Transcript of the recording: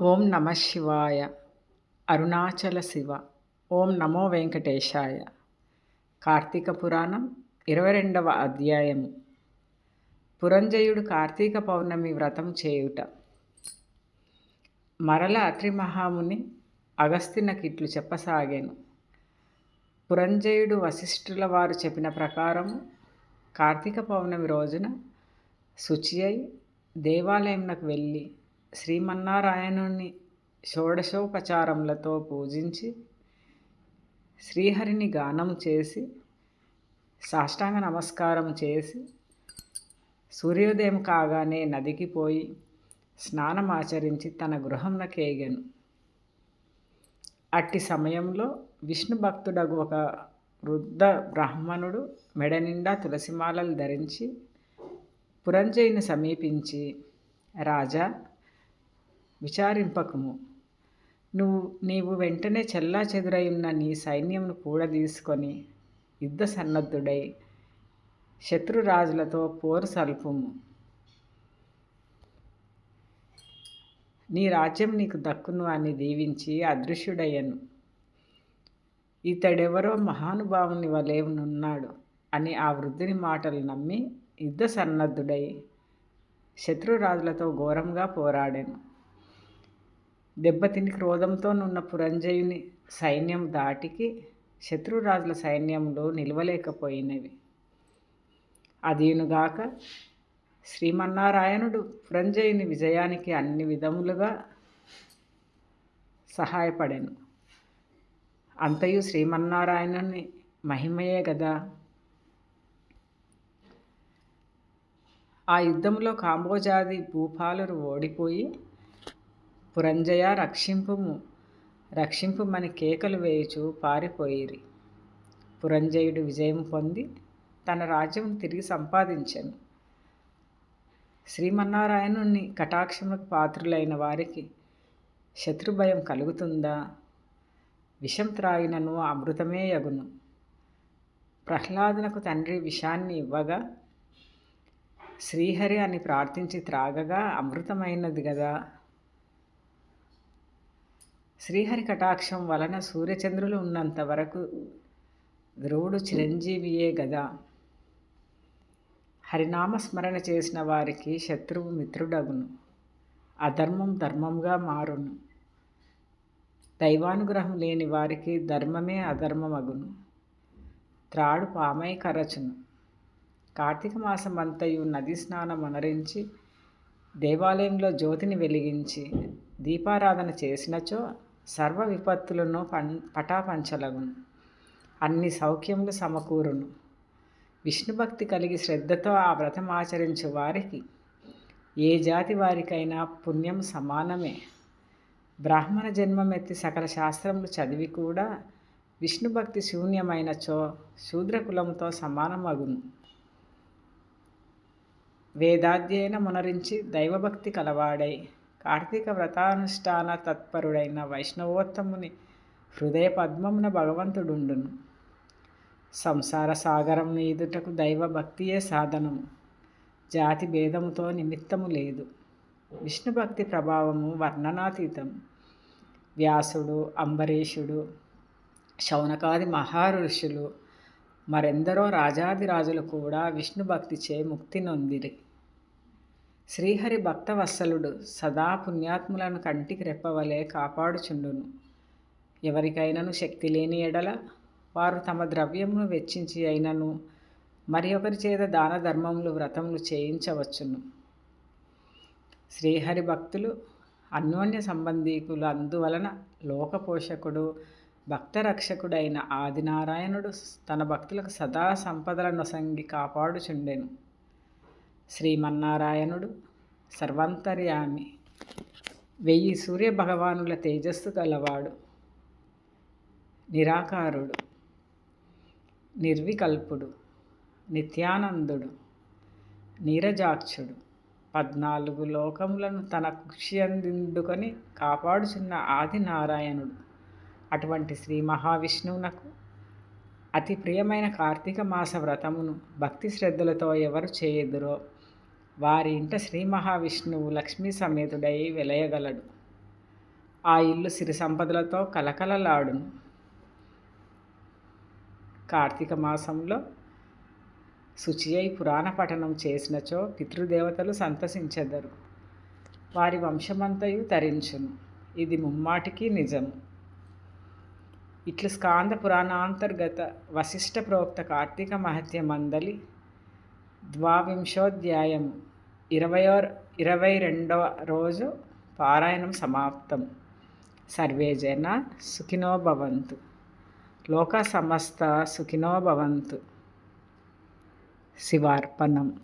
ఓం నమ శివాయ. అరుణాచల శివ. ఓం నమో వెంకటేశాయ. కార్తీక పురాణం ఇరవై రెండవ అధ్యాయము. పురంజయుడు కార్తీక పౌర్ణమి వ్రతం చేయుట. మరల అత్రి మహాముని అగస్తినకిట్లు చెప్పసాగాను. పురంజయుడు వశిష్ఠుల వారు చెప్పిన ప్రకారము కార్తీక పౌర్ణమి రోజున శుచి అయి దేవాలయంకు వెళ్ళి శ్రీమన్నారాయణుని షోడశోపచారములతో పూజించి శ్రీహరిని గానం చేసి సాష్టాంగ నమస్కారం చేసి సూర్యోదయం కాగానే నదికి పోయి స్నానమాచరించి తన గృహంనకేగెను అట్టి సమయంలో విష్ణు భక్తుడగు ఒక వృద్ధ బ్రాహ్మణుడు మెడ నిండా తులసిమాలలు ధరించి పురంజయుని సమీపించి రాజా విచారింపకము. నువ్వు నీవు వెంటనే చెల్లా చెదురై ఉన్న నీ సైన్యంను కూడా తీసుకొని యుద్ధ సన్నద్ధుడై శత్రురాజులతో పోరు సల్పుము. నీ రాజ్యం నీకు దక్కును అని దీవించి అదృశ్యుడయ్యను. ఇతడెవరో మహానుభావుని వలేనున్నాడు అని ఆ వృద్ధుని మాటలు నమ్మి యుద్ధ సన్నద్ధుడై శత్రురాజులతో ఘోరంగా పోరాడాను. దెబ్బతిని క్రోధంతోనున్న పురంజయుని సైన్యం దాటికి శత్రురాజుల సైన్యంలో నిలవలేకపోయినవి. అదీనుగాక శ్రీమన్నారాయణుడు పురంజయుని విజయానికి అన్ని విధములుగా సహాయపడాను. అంతయు శ్రీమన్నారాయణుని మహిమయే గదా. ఆ యుద్ధంలో కాంబోజాది భూపాలురు ఓడిపోయి పురంజయ రక్షింపుము. రక్షింపుమని కేకలు వేయుచు పారిపోయిరి. పురంజయుడు విజయం పొంది తన రాజ్యం తిరిగి సంపాదించాను. శ్రీమన్నారాయణుని కటాక్షములకు పాత్రులైన వారికి శత్రుభయం కలుగుతుందా? విషం త్రాగినను అమృతమే యగును. ప్రహ్లాదునకు తండ్రి విషాన్ని ఇవ్వగా శ్రీహరి అని ప్రార్థించి త్రాగగా అమృతమైనది కదా శ్రీహరి కటాక్షం వలన సూర్యచంద్రులు ఉన్నంత వరకు ధ్రువుడు చిరంజీవియే గదా. హరినామస్మరణ చేసిన వారికి శత్రువు మిత్రుడగును. అధర్మం ధర్మంగా మారును. దైవానుగ్రహం లేని వారికి ధర్మమే అధర్మమగును. త్రాడు పామై కరచును. కార్తీక మాసం అంతయు నది స్నానం అనరించి దేవాలయంలో జ్యోతిని వెలిగించి దీపారాధన చేసినచో సర్వ విపత్తులను పం పటాపంచలగును. అన్ని సౌఖ్యములు సమకూరును. విష్ణుభక్తి కలిగి శ్రద్ధతో ఆ వ్రతం ఆచరించు వారికి ఏ జాతి వారికైనా పుణ్యం సమానమే. బ్రాహ్మణ జన్మమెత్తి సకల శాస్త్రములు చదివి కూడా విష్ణుభక్తి శూన్యమైనచో శూద్రకులంతో సమానమగును. వేదాధ్యయన మునరించి దైవభక్తి కలవాడై కార్తీక వ్రతానుష్ఠాన తత్పరుడైన వైష్ణవోత్తముని హృదయ పద్మమున భగవంతుడుండును. సంసార సాగరం ఈదుటకు దైవభక్తియే సాధనము. జాతి భేదముతో నిమిత్తము లేదు. విష్ణుభక్తి ప్రభావము వర్ణనాతీతం వ్యాసుడు అంబరీషుడు శౌనకాది మహారుషులు మరెందరో రాజాదిరాజులు కూడా విష్ణుభక్తిచే ముక్తి నొందిరి. శ్రీహరి భక్తవత్సలుడు సదా పుణ్యాత్ములను కంటికి రెప్పవలే కాపాడుచుండును. ఎవరికైనను శక్తి లేని ఎడల వారు తమ ద్రవ్యమును వెచ్చించి అయినను మరి ఒకరి చేత దాన ధర్మములు వ్రతములు చేయించవచ్చును. శ్రీహరి భక్తులు అన్యోన్య సంబంధీకులు అందువలన లోకపోషకుడు భక్తరక్షకుడైన ఆదినారాయణుడు తన భక్తులకు సదా సంపదలను సంగి కాపాడుచుండెను. శ్రీమన్నారాయణుడు సర్వంతర్యామి. వెయ్యి సూర్యభగవానుల తేజస్సు గలవాడు నిరాకారుడు నిర్వికల్పుడు నిత్యానందుడు నీరజాక్షుడు. పద్నాలుగు లోకములను తన కుక్షి అందిండుకొని కాపాడుచున్న ఆది నారాయణుడు అటువంటి శ్రీ మహావిష్ణువునకు అతి ప్రియమైన కార్తీక మాస వ్రతమును భక్తి శ్రద్ధలతో ఎవరు చేయుదురో వారి ఇంట శ్రీ మహావిష్ణువు లక్ష్మీ సమేతుడై వెలయగలడు. ఆ ఇల్లు సిరి సంపదలతో కలకలలాడును. కార్తీక మాసంలో శుచి అయి పురాణ పఠనం చేసినచో పితృదేవతలు సంతసించెదరు. వారి వంశమంతయు తరించును. ఇది ముమ్మాటికి నిజము ఇట్లు స్కాంద పురాణాంతర్గత వశిష్ట ప్రోక్త కార్తీక మహత్య మందలి ద్వావింశోధ్యాయం ఇరవయో ఇరవై రెండవ రోజు పారాయణం సమాప్తం. సర్వే జన సుఖినో భవంతు. లోక సమస్త సుఖినో భవంతు. శివార్పణం.